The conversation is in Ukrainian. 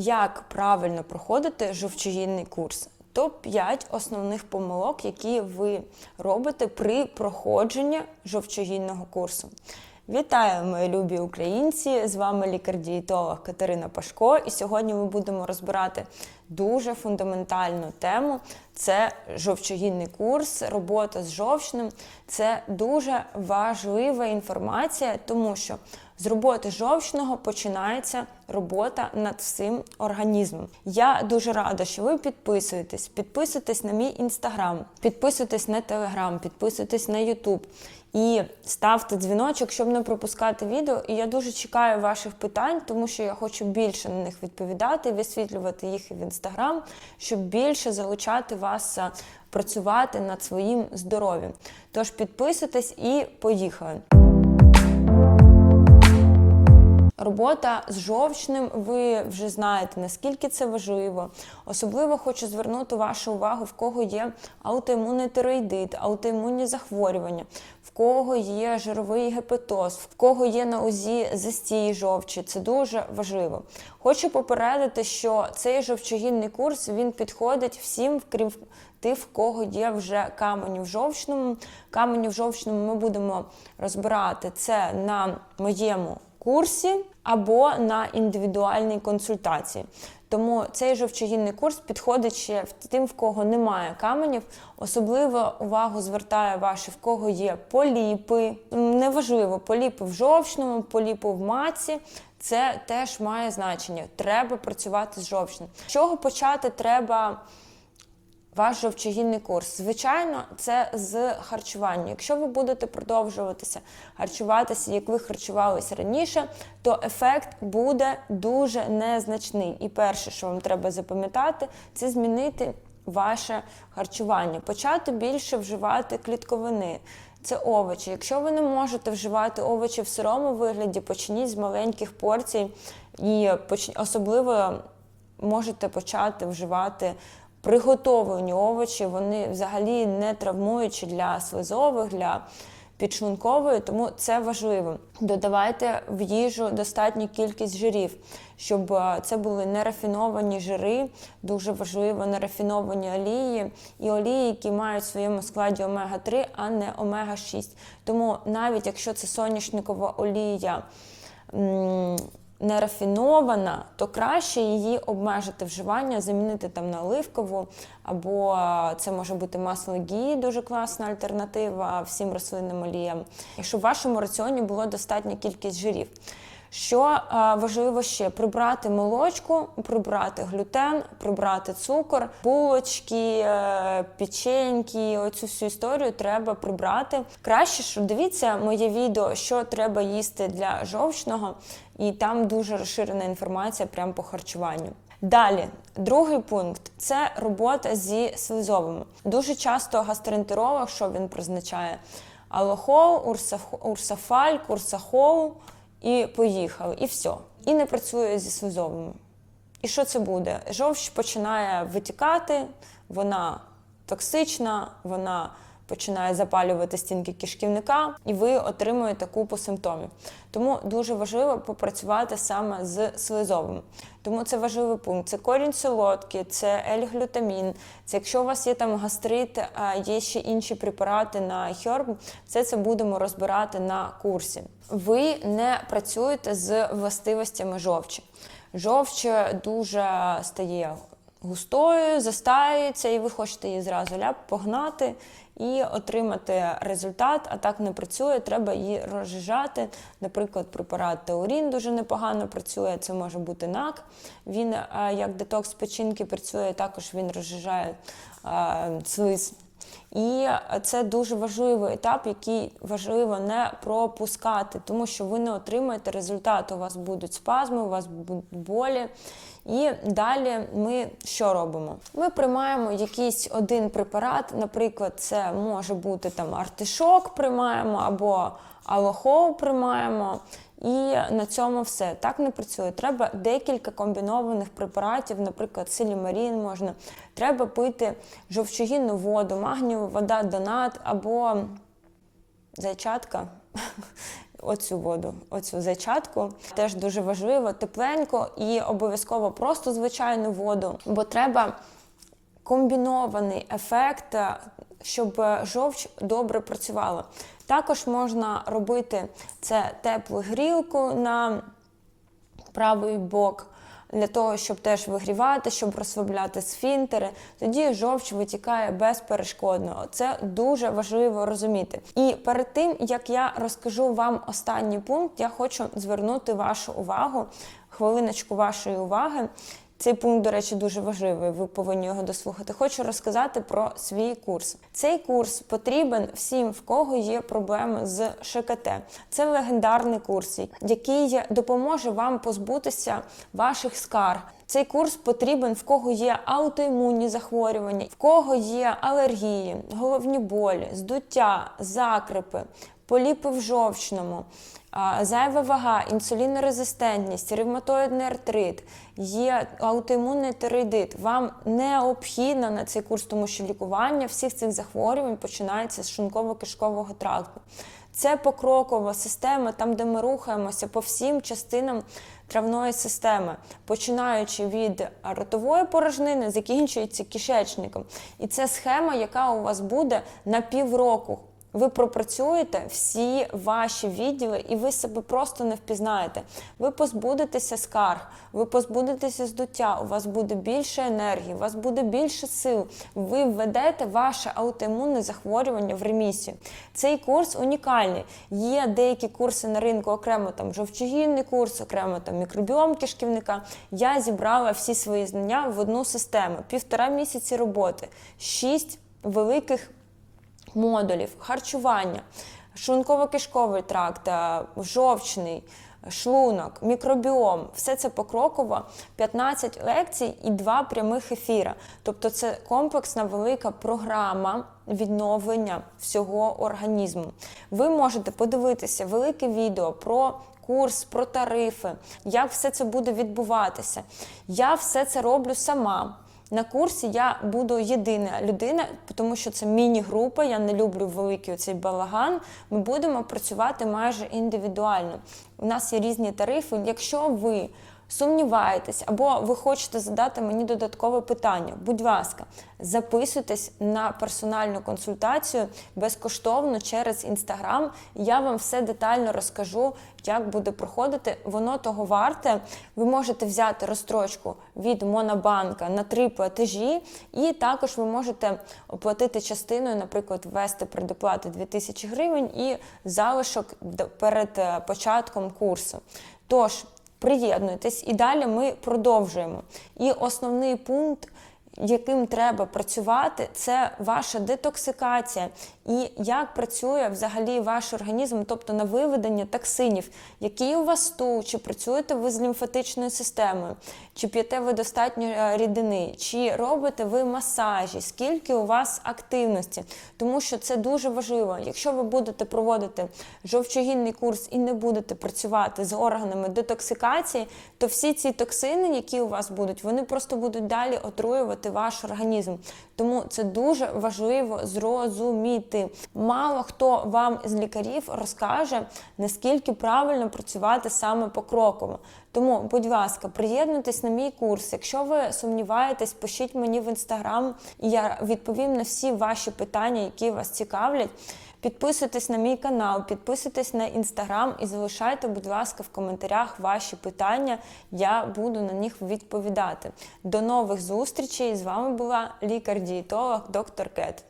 Як правильно проходити жовчогінний курс? Топ-5 основних помилок, які ви робите при проходженні жовчогінного курсу. Вітаю, мої любі українці! З вами лікар-дієтолог Катерина Пашко. І сьогодні ми будемо розбирати дуже фундаментальну тему: це жовчогінний курс, робота з жовчним. Це дуже важлива інформація, тому що з роботи жовчного починається робота над всім організмом. Я дуже рада, що ви підписуєтесь. Підписуйтесь на мій інстаграм, підписуйтесь на телеграм, підписуйтесь на Ютуб. І ставте дзвіночок, щоб не пропускати відео. І я дуже чекаю ваших питань, тому що я хочу більше на них відповідати, висвітлювати їх в інстаграм, щоб більше залучати вас працювати над своїм здоров'ям. Тож підписуйтесь і поїхали. Робота з жовчним, ви вже знаєте, наскільки це важливо. Особливо хочу звернути вашу увагу, в кого є аутоімунний тироїдит, аутоімунні захворювання, в кого є жировий гепатоз, в кого є на узі застій жовчі. Це дуже важливо. Хочу попередити, що цей жовчогінний курс він підходить всім, крім тих, в кого є вже камені в жовчному. Камені в жовчному ми будемо розбирати це на моєму курсі або на індивідуальній консультації. Тому цей жовчогінний курс підходить ще тим, в кого немає каменів. Особливо увагу звертає ваші, в кого є поліпи. Неважливо, поліпи в жовчному, поліпи в маці. Це теж має значення. Треба працювати з жовчним. З чого почати треба? Ваш жовчогінний курс. Звичайно, це з харчування. Якщо ви будете продовжуватися харчуватися, як ви харчувалися раніше, то ефект буде дуже незначний. І перше, що вам треба запам'ятати, це змінити ваше харчування, почати більше вживати клітковини. Це овочі. Якщо ви не можете вживати овочі в сирому вигляді, почніть з маленьких порцій і особливо можете почати вживати приготовлені овочі, вони взагалі не травмуючі для слизових, для підшлункової, тому це важливо. Додавайте в їжу достатню кількість жирів, щоб це були нерафіновані жири, дуже важливо нерафіновані олії і олії, які мають в своєму складі омега-3, а не омега-6. Тому навіть якщо це соняшникова олія, не рафінована, то краще її обмежити вживання, замінити там на оливкову, або це може бути масло гі, дуже класна альтернатива всім рослинним оліям. Якщо в вашому раціоні було достатня кількість жирів. Що а, важливо ще прибрати молочку, прибрати глютен, прибрати цукор, булочки, е, печеньки, оцю всю історію треба прибрати. Краще, що дивіться моє відео, що треба їсти для жовчного, і там дуже розширена інформація прямо по харчуванню. Далі, другий пункт це робота зі слизовими. Дуже часто гастроентеролог, що він призначає? Алохол, урсафаль, курсахол – і поїхали, і все. І не працює зі слизовими. І що це буде? Жовч починає витікати, вона токсична, вона починає запалювати стінки кишківника, і ви отримуєте купу симптомів. Тому дуже важливо попрацювати саме з слизовим. Тому це важливий пункт. Це корінь солодкий, це ель-глютамін, Це якщо у вас є там гастрит, а є ще інші препарати на херб, все це будемо розбирати на курсі. Ви не працюєте з властивостями жовчі. Жовч дуже стає густою, застаюється, і ви хочете її зразу ляп погнати і отримати результат, а так не працює, треба її розжижати. Наприклад, препарат Теорін дуже непогано працює, це може бути НАК. Він як детокс печінки працює, також він розжижає слиз. І це дуже важливий етап, який важливо не пропускати, тому що ви не отримаєте результат. У вас будуть спазми, у вас будуть болі. І далі ми що робимо? Ми приймаємо якийсь один препарат, наприклад, це може бути там артишок, приймаємо або алохол приймаємо. І на цьому все так не працює. Треба декілька комбінованих препаратів, наприклад, силімарін можна. Треба пити жовчогінну воду, магнієва вода, донат або зайчатка. оцю воду, оцю зайчатку. Теж дуже важливо, тепленько і обов'язково просто звичайну воду, бо треба комбінований ефект, щоб е, жовч добре працювала. Також можна робити це теплу грілку на правий бок. Для того, щоб теж вигрівати, щоб розслабляти сфінктери, тоді жовч витікає безперешкодно. Це дуже важливо розуміти. І перед тим як я розкажу вам останній пункт, я хочу звернути вашу увагу, хвилиночку вашої уваги. Цей пункт, до речі, дуже важливий. Ви повинні його дослухати. Хочу розказати про свій курс. Цей курс потрібен всім, в кого є проблеми з ШКТ. Це легендарний курс, який допоможе вам позбутися ваших скарг. Цей курс потрібен в кого є аутоімунні захворювання, в кого є алергії, головні болі, здуття, закрипи, поліпи в жовчному. Зайва вага, інсулінорезистентність, ревматоїдний артрит, є аутоімунний тиреїдит. Вам необхідно на цей курс, тому що лікування всіх цих захворювань починається з шлунково-кишкового тракту. Це покрокова система, там, де ми рухаємося по всім частинам травної системи, починаючи від ротової порожнини, закінчується кишечником. І це схема, яка у вас буде на півроку. Ви пропрацюєте всі ваші відділи, і ви себе просто не впізнаєте. Ви позбудетеся скарг, ви позбудетеся здуття, у вас буде більше енергії, у вас буде більше сил. Ви введете ваше аутоімунне захворювання в ремісію. Цей курс унікальний. Є деякі курси на ринку, окремо там жовчогінний курс, окремо там мікробіом кишківника. Я зібрала всі свої знання в одну систему. Півтора місяці роботи, шість великих модулів, харчування, шлунково-кишковий тракт, е, жовчний, шлунок, мікробіом, все це покроково, 15 лекцій і два прямих ефіра. Тобто це комплексна велика програма відновлення всього організму. Ви можете подивитися велике відео про курс, про тарифи, як все це буде відбуватися. Я все це роблю сама. На курсі я буду єдина людина, тому що це міні-група. Я не люблю великий цей балаган. Ми будемо працювати майже індивідуально. У нас є різні тарифи. Якщо ви сумніваєтесь або ви хочете задати мені додаткове питання, будь ласка, записуйтесь на персональну консультацію безкоштовно через інстаграм. Я вам все детально розкажу, як буде проходити. Воно того варте. Ви можете взяти розстрочку від Монобанка на три платежі, і також ви можете оплатити частиною, наприклад, ввести предоплати 2000 гривень і залишок перед е, початком курсу. Тож, приєднуйтесь і далі ми продовжуємо. І основний пункт, яким треба працювати, це ваша детоксикація і як працює взагалі ваш організм, тобто на виведення токсинів, який у вас стул, чи працюєте ви з лімфатичною системою, чи п'єте ви достатньо е, рідини, чи робите ви масажі, скільки у вас активності, тому що це дуже важливо. Якщо ви будете проводити жовчогінний курс і не будете працювати з органами детоксикації, то всі ці токсини, які у вас будуть, вони просто будуть далі отруювати ваш організм. Тому це дуже важливо зрозуміти. Мало хто вам з лікарів розкаже, наскільки правильно працювати саме покроково. Тому, будь ласка, приєднуйтесь на мій курс. Якщо ви сумніваєтесь, пишіть мені в інстаграм, і я відповім на всі ваші питання, які вас цікавлять. Підписуйтесь на мій канал, підписуйтесь на інстаграм і залишайте, будь ласка, в коментарях ваші питання. Я буду на них відповідати. До нових зустрічей! З вами була лікар-дієтолог доктор Кет.